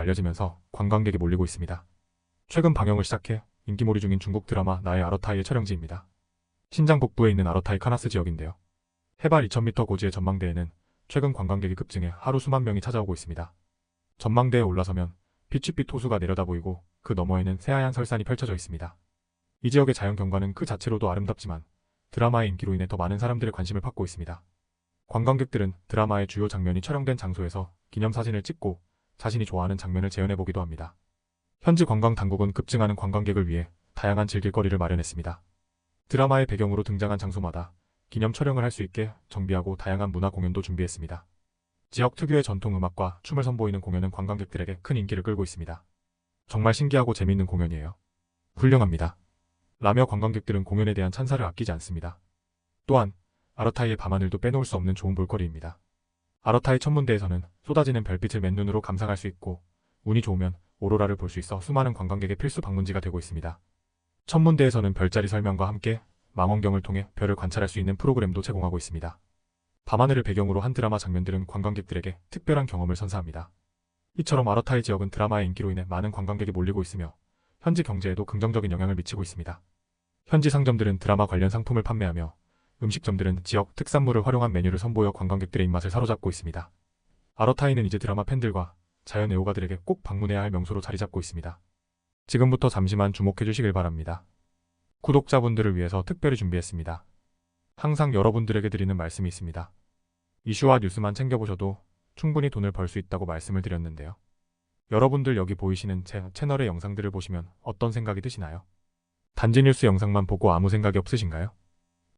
알려지면서 관광객이 몰리고 있습니다. 최근 방영을 시작해 인기몰이 중인 중국 드라마 나의 아러타이의 촬영지입니다. 신장 북부에 있는 아러타이 카나스 지역인데요. 해발 2000m 고지의 전망대에는 최근 관광객이 급증해 하루 수만 명이 찾아오고 있습니다. 전망대에 올라서면 빛빛빛 호수가 내려다 보이고 그 너머에는 새하얀 설산이 펼쳐져 있습니다. 이 지역의 자연 경관은 그 자체로도 아름답지만 드라마의 인기로 인해 더 많은 사람들의 관심을 받고 있습니다. 관광객들은 드라마의 주요 장면이 촬영된 장소에서 기념사진을 찍고 자신이 좋아하는 장면을 재현해 보기도 합니다. 현지 관광 당국은 급증하는 관광객을 위해 다양한 즐길거리를 마련했습니다. 드라마의 배경으로 등장한 장소마다 기념 촬영을 할 수 있게 정비하고 다양한 문화 공연도 준비했습니다. 지역 특유의 전통 음악과 춤을 선보이는 공연은 관광객들에게 큰 인기를 끌고 있습니다. 정말 신기하고 재미있는 공연이에요. 훌륭합니다. 라며 관광객들은 공연에 대한 찬사를 아끼지 않습니다. 또한 아러타이의 밤하늘도 빼놓을 수 없는 좋은 볼거리입니다. 아러타이 천문대에서는 쏟아지는 별빛을 맨눈으로 감상할 수 있고 운이 좋으면 오로라를 볼 수 있어 수많은 관광객의 필수 방문지가 되고 있습니다. 천문대에서는 별자리 설명과 함께 망원경을 통해 별을 관찰할 수 있는 프로그램도 제공하고 있습니다. 밤하늘을 배경으로 한 드라마 장면들은 관광객들에게 특별한 경험을 선사합니다. 이처럼 아러타이 지역은 드라마의 인기로 인해 많은 관광객이 몰리고 있으며 현지 경제에도 긍정적인 영향을 미치고 있습니다. 현지 상점들은 드라마 관련 상품을 판매하며 음식점들은 지역 특산물을 활용한 메뉴를 선보여 관광객들의 입맛을 사로잡고 있습니다. 아러타이는 이제 드라마 팬들과 자연 애호가들에게 꼭 방문해야 할 명소로 자리 잡고 있습니다. 지금부터 잠시만 주목해 주시길 바랍니다. 구독자분들을 위해서 특별히 준비했습니다. 항상 여러분들에게 드리는 말씀이 있습니다. 이슈와 뉴스만 챙겨보셔도 충분히 돈을 벌 수 있다고 말씀을 드렸는데요. 여러분들 여기 보이시는 제 채널의 영상들을 보시면 어떤 생각이 드시나요? 단지 뉴스 영상만 보고 아무 생각이 없으신가요?